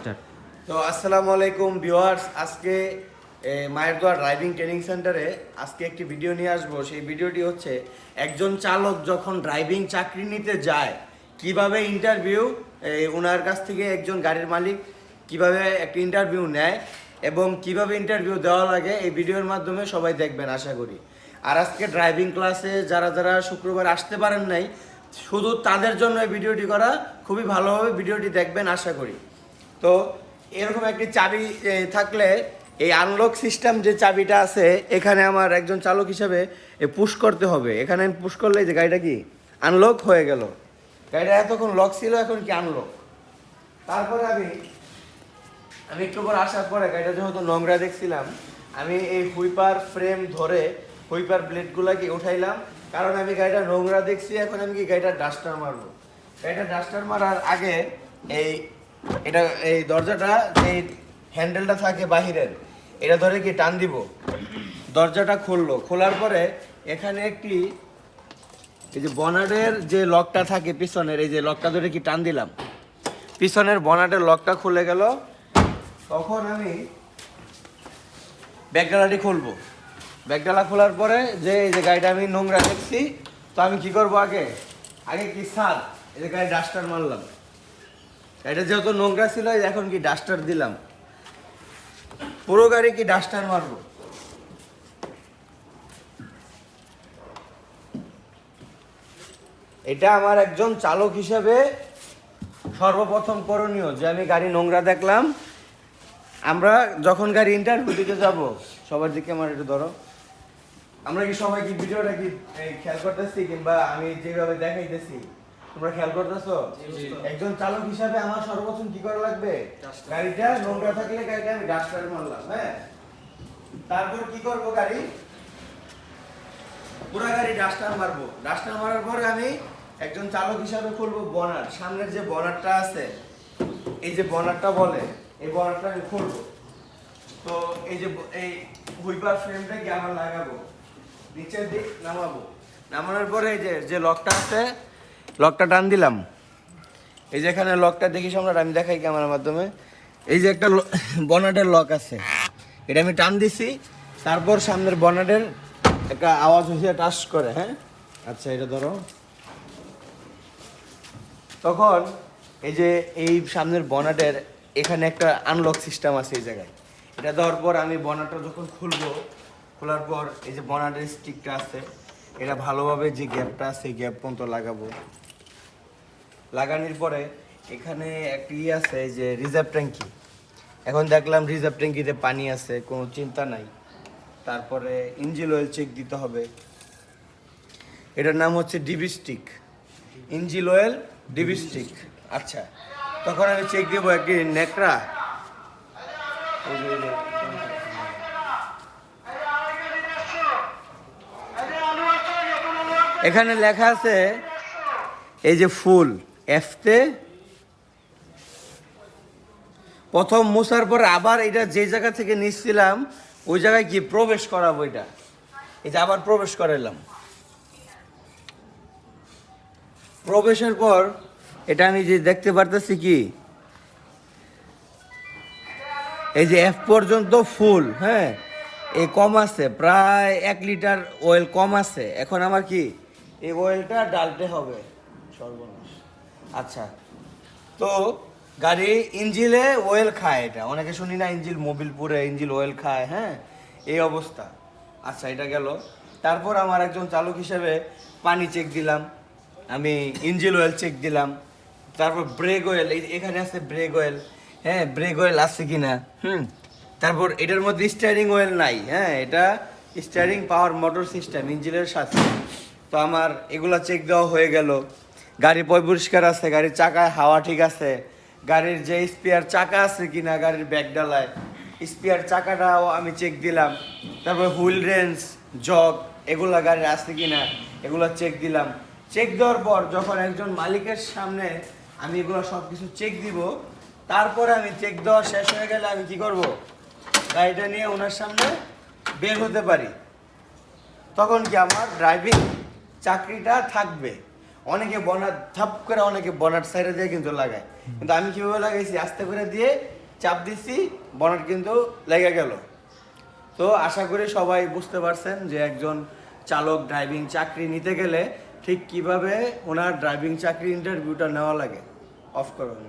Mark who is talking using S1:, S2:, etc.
S1: Start
S2: তো আসসালামু আলাইকুম ভিউয়ার্স, আজকে মায়ের দোয়া ড্রাইভিং ট্রেনিং সেন্টারে আজকে একটি ভিডিও নিয়ে আসব। সেই ভিডিওটি হচ্ছে, একজন চালক যখন ড্রাইভিং চাকরি নিতে যায়, কীভাবে ইন্টারভিউ ওনার কাছ থেকে একজন গাড়ির মালিক কীভাবে একটা ইন্টারভিউ নেয় এবং কীভাবে ইন্টারভিউ দেওয়া লাগে, এই ভিডিওর মাধ্যমে সবাই দেখবেন, আশা করি। আর আজকে ড্রাইভিং ক্লাসে যারা যারা শুক্রবার আসতে পারেন নাই, শুধু তাদের জন্য এই ভিডিওটি করা, খুবই ভালোভাবে ভিডিওটি দেখবেন, আশা করি। তো এরকম একটি চাবি থাকলে এই আনলক সিস্টেম যে চাবিটা আছে, এখানে আমার একজন চালক হিসাবে পুশ করতে হবে। এখানে পুশ করলে যে গাড়িটা কি? আনলক হয়ে গেল। গাড়িটা এতক্ষণ লক ছিল, এখন কি আনলক তারপরে আমি আমি একটু পর আসার পরে গাড়িটা যেহেতু নোংরা দেখছিলাম, আমি এই হুইপার ফ্রেম ধরে হুইপার ব্লেডগুলোকে উঠাইলাম। কারণ আমি গাড়িটা নোংরা দেখছি, এখন আমি কি গাড়িটা ডাস্টার মারবো? গাড়িটা ডাস্টার মারার আগে এই এটা, এই দরজাটা এই হ্যান্ডেলটা থাকে বাহিরের, এটা ধরে কি টান দিব? দরজাটা খুললো। খোলার পরে এখানে একটি, এই যে বনাডের যে লকটা থাকে পিছনের, এই যে লকটা ধরে কি টান দিলাম? পিছনের বনাটের লকটা খুলে গেল। তখন আমি ব্যাগডালাটি খুলবো। ব্যাগডালা খোলার পরে যে, এই যে গাড়িটা আমি নোংরা দেখছি, তো আমি কি করব আগে? আগে কি সার? এই যে গাড়ি ডাস্টার মারলাম। গাড়িটা যেহেতু নোংরা ছিল এখন কি ডাস্টার দিলাম? পুরো গাড়ি কি ডাস্টার মারবো? এটা আমার একজন চালক হিসেবে সর্বপ্রথম করণীয় যে আমি গাড়ি নোংরা দেখলাম। আমরা যখন গাড়ি ইন্টারভিউ দিতে যাব, সবার দিকে আমার একটু ধরো। আমরা কি সবাই কি ভিডিওটা কি খেয়াল করতেছি কিংবা আমি যেভাবে দেখাইতেছি? তোমরা খেয়াল করতেছো? একজন চালক হিসাবে আমার সর্বপ্রথম কি করা লাগবে? গাড়িটা নোংরা থাকলে গাড়িটা আমি ডাস্টার মারলাম হ্যাঁ? তারপর কি করব গাড়ি? পুরো গাড়ি ডাস্টার মারবো। ডাস্টার মারার পরে আমি একজন চালক হিসাবে খুলবো বনার। সামনের যে বনারটা আছে এই যে বনারটা বলে এই বনারটা আমি খুলবো। তো এই যে এই হুইপার ফ্রেমটা কি আমার লাগাবো? নিচের দিক নামাবো। নামানোর পরে এই যে যে লকটা আছে লকটা টান দিলাম। এই যে এখানে লকটা দেখি সম্রাট, আমি দেখাই ক্যামেরার মাধ্যমে। এই যে একটা বনাটের লক আছে। এটা আমি টান দিছি, তারপর সামনের বনাটের একটা আওয়াজ হয়েছে টাচ করে হ্যাঁ? আচ্ছা এটা ধরো। তখন এই যে এই সামনের বনাটের এখানে একটা আনলক সিস্টেম আছে এই জায়গায়। এটা দেওয়ার পর আমি বনাটটা যখন খুলবো, খোলার পর এই যে বনাটের স্টিকটা আছে, এটা ভালোভাবে যে গ্যাপটা আছে গ্যাপ পর্যন্ত লাগাবো। লাগানোর পরে এখানে একটি ই আছে যে রিজার্ভ ট্যাঙ্কি। এখন দেখলাম রিজার্ভ ট্যাঙ্কিতে পানি আছে, কোনো চিন্তা নাই। তারপরে ইঞ্জিন অয়েল চেক দিতে হবে। এটার নাম হচ্ছে ডিবিস্টিক ইঞ্জিন অয়েল ডিবিস্টিক আচ্ছা তখন আমি চেক দেবো একটি নেকড়া এখানে লেখা আছে, এই যে ফুল। এফতে প্রথম মুছার পরে আবার এটা যে জায়গা থেকে নিচ্ছিলাম, ওই জায়গায় কি প্রবেশ করাবো এটা। এই যে আবার প্রবেশ করাইলাম। প্রবেশের পর এটা আমি যে দেখতে পারতেছি কি? এই যে এফ পর্যন্ত ফুল হ্যাঁ? এই কম আছে, প্রায় এক লিটার অয়েল কম আছে। এখন আমার কি? এই অয়েলটা ডালতে হবে, সর্বনাশ। আচ্ছা। তো গাড়ি ইঞ্জিলে অয়েল খায় এটা। অনেকে শুনি না ইঞ্জিল মোবিল পুরে ইঞ্জিল অয়েল খায় হ্যাঁ? এই অবস্থা। আচ্ছা এটা গেল। তারপর আমার একজন চালক হিসেবে পানি চেক দিলাম। আমি ইঞ্জিল অয়েল চেক দিলাম। তারপর ব্রেক অয়েল এখানে আছে ব্রেক অয়েল হ্যাঁ ব্রেক অয়েল আছে কি না হুম। তারপর এটার মধ্যে স্টিয়ারিং অয়েল নাই হ্যাঁ? এটা স্টিয়ারিং পাওয়ার মোটর সিস্টেম ইঞ্জিনের সাথে। তো আমার এগুলা চেক দেওয়া হয়ে গেল। গাড়ি পরিষ্কার আছে, গাড়ির চাকায় হাওয়া ঠিক আছে। গাড়ির যে স্পেয়ার চাকা আছে কিনা, গাড়ির ব্যাগ ডালায়, স্পেয়ার চাকাটাও আমি চেক দিলাম। তারপর হুইল রেঞ্জ, জগ, এগুলো গাড়ির আছে কিনা, এগুলো চেক দিলাম। চেক দেওয়ার পর যখন একজন মালিকের সামনে আমি এগুলো সব কিছু চেক দিব, তারপরে আমি চেক দেওয়া শেষ হয়ে গেলে আমি কি করব? গাড়িটা নিয়ে ওনার সামনে বের হতে পারি। তখন কি আমার ড্রাইভিং চাকরিটা থাকবে? অনেকে বনার থাপ করে অনেকে বনার সাইডে দিয়ে কিন্তু লাগায়। কিন্তু আমি কীভাবে লাগাইছি? আস্তে করে দিয়ে চাপ দিছি, বনার কিন্তু লেগে গেল। তো আশা করি সবাই বুঝতে পারছেন যে একজন চালক ড্রাইভিং চাকরি নিতে গেলে ঠিক কীভাবে ওনার ড্রাইভিং চাকরি ইন্টারভিউটা নেওয়া লাগে। অফ করুন।